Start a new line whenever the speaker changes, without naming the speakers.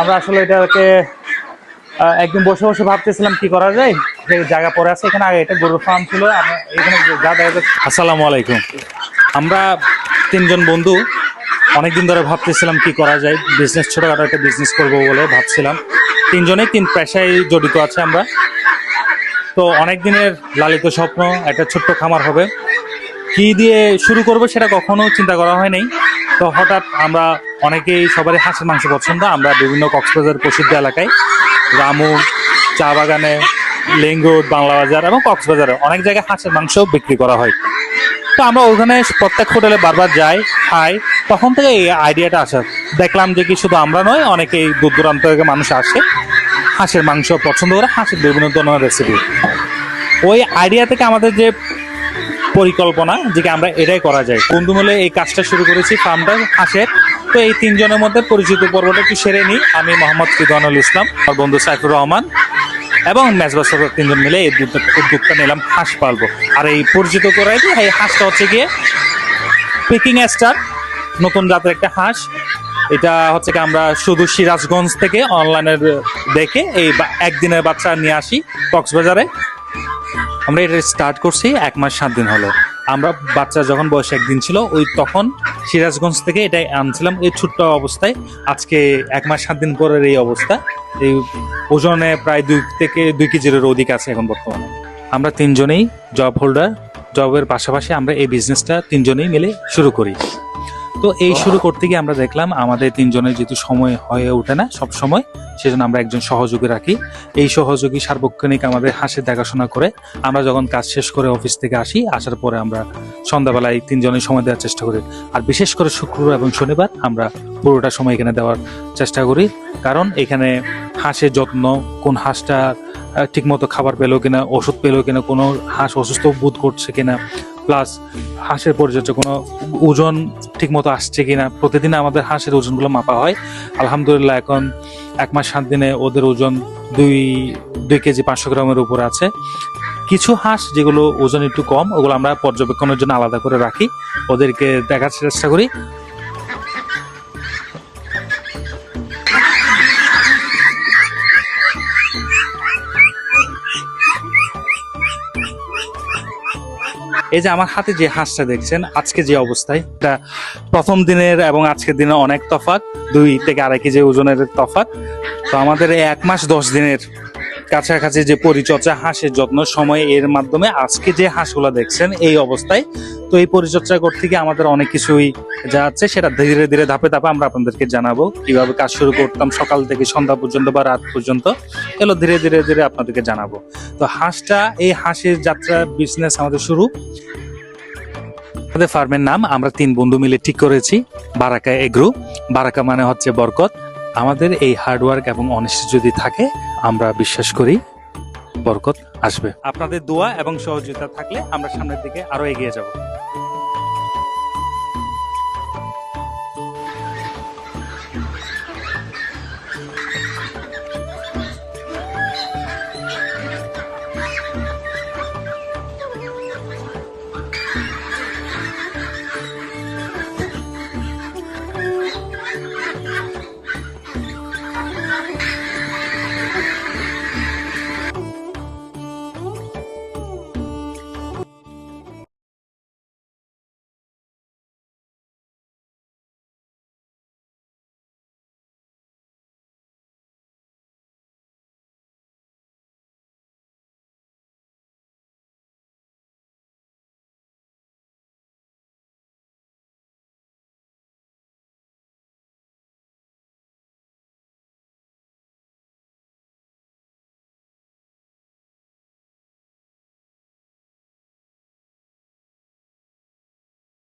আমরা আসলে এটাকে আহ, একদিন বসে বসে ভাবতেছিলাম কি করা যায়। জায়গা পরে আছে এখানে। আগে এটা গরুর ফার্ম ছিল এখানে যা দেখা আসসালামু আলাইকুম। আমরা তিনজন বন্ধু অনেকদিন ধরে ভাবতেছিলাম কি করা যায়। বিজনেস ছোটখাটো একটা বিজনেস করব বলে ভাবছিলাম। তিনজনেই তিন পেশায় জড়িত আছে আমরা। তো অনেক দিনের লালিত স্বপ্ন একটা ছোট্ট খামার হবে। কি দিয়ে শুরু করব সেটা কখনো চিন্তা করা হয় নাই। তো হঠাৎ আমরা অনেকেই সবারই হাঁসের মাংস পছন্দ। আমরা বিভিন্ন কক্সবাজার প্রসিদ্ধ এলাকায় রামু, চা বাগানে, লেঙ্গুর, বাংলা বাজার এবং কক্সবাজারে অনেক জায়গায় হাঁসের মাংস বিক্রি করা হয়। তো আমরা ওখানে প্রত্যেক হোটেলে বারবার যাই, খাই, তখন থেকে এই আইডিয়াটা আসে। দেখলাম যে কি শুধু আমরা নয়, অনেকেই দূর দূরান্ত থেকে মানুষ আসে, হাঁসের মাংস পছন্দ করে হাঁসের বিভিন্ন ধরনের রেসিপি ওই আইডিয়া থেকে আমাদের যে পরিকল্পনা যে আমরা এটাই করা যায়। বন্ধু মিলে এই কাজটা শুরু করেছি ফার্মটা হাঁসের তো এই তিনজনের মধ্যে পরিচিত পর্বটা একটু সেরে নিই। আমি মোহাম্মদ রিদওয়ানুল ইসলাম আর বন্ধু সাইফুর রহমান এবং মেজবা সরকার তিনজন মিলে এই উদ্যোগ- উদ্যোগটা নিলাম, হাঁস পালবো। আর এই পরিচিত করে এই হাঁসটা হচ্ছে গিয়ে পিকিং স্টার নতুন জাতের একটা হাঁস। এটা হচ্ছে কি আমরা শুধু সিরাজগঞ্জ থেকে অনলাইনের দেখে এই একদিনের বাচ্চা নিয়ে আসি কক্সবাজারে। আমরা এটা স্টার্ট করছি এক মাস, সাত দিন হলো। আমরা বাচ্চা যখন বয়স একদিন ছিল, ওই তখন সিরাজগঞ্জ থেকে এটা আনছিলাম, এই ছোট্ট অবস্থায়। আজকে এক মাস, সাত দিন পরের এই অবস্থা। এই ওজনে প্রায় দুই থেকে দুই কেজির অধিক আছে এখন বর্তমানে। আমরা তিনজনেই জব হোল্ডার জবের পাশাপাশি আমরা এই বিজনেসটা তিনজনেই মিলে শুরু করি। তো এই শুরু করতে গিয়ে আমরা দেখলাম আমাদের তিনজনের যেহেতু সময় হয়ে ওঠে না সব সময়, সেজন্য আমরা একজন সহযোগী রাখি। এই সহযোগী সার্বক্ষণিক আমাদের হাসির দেখাশোনা করে, আমরা যখন কাজ শেষ করে অফিস থেকে আসি, আসার পরে আমরা সন্ধ্যাবেলায় তিনজনের সময় দেওয়ার চেষ্টা করি। আর বিশেষ করে শুক্রবার এবং শনিবার আমরা পুরোটা সময় এখানে দেওয়ার চেষ্টা করি। কারণ এখানে হাঁসের যত্ন, কোন হাঁসটা ঠিকমতো খাবার পেল কিনা, ওষুধ পেল কিনা, কোনো হাঁস অসুস্থ বোধ করছে কিনা প্লাস হাঁসের পরিচর্যা, কোনো ওজন ঠিকমতো আসছে কি না প্রতিদিন আমাদের হাঁসের ওজনগুলো মাপা হয়। আলহামদুলিল্লাহ, এখন এক মাস সাত দিনে ওদের ওজন দুই দুই কেজি পাঁচশো গ্রামের উপর আছে। কিছু হাঁস যেগুলো ওজন একটু কম, ওগুলো আমরা পর্যবেক্ষণের জন্য আলাদা করে রাখি। ওদেরকে দেখার চেষ্টা করি। এই যে আমার হাতে যে হাঁসটা দেখছেন, আজকে যে অবস্থায়, এটা প্রথম দিনের এবং আজকের দিনে অনেক তফাত দুই থেকে আড়াই কেজি ওজনের তফাত তো আমাদের এক মাস দশ দিনের কাছাকাছি যে পরিচর্যা, হাঁসের যত্ন সময় এর মাধ্যমে আজকে যে হাঁসগুলো দেখছেন, এই অবস্থায়। তো এই পরিচর্যা করতে গিয়ে আমাদের অনেক কিছুই যাচ্ছে, সেটা ধীরে ধীরে ধাপে ধাপে আমরা আপনাদেরকে জানাব। কীভাবে কাজ শুরু করতাম, সকাল থেকে সন্ধ্যা পর্যন্ত বা রাত পর্যন্ত, এগুলো ধীরে ধীরে ধীরে আপনাদেরকে জানাব। তো হাঁসটা, এই হাঁসের যাত্রা বিজনেস আমাদের শুরু। আমাদের ফার্মের নাম আমরা তিন বন্ধু মিলে ঠিক করেছি, বারাকা এগ্রো। বারাকা মানে হচ্ছে বরকত। আমাদের এই হার্ডওয়ার্ক এবং অনেস্টি যদি থাকে, আমরা বিশ্বাস করি বরকত আসবে। আপনাদের দোয়া এবং সহযোগিতা থাকলে আমরা সামনের দিকে আরও এগিয়ে যাব।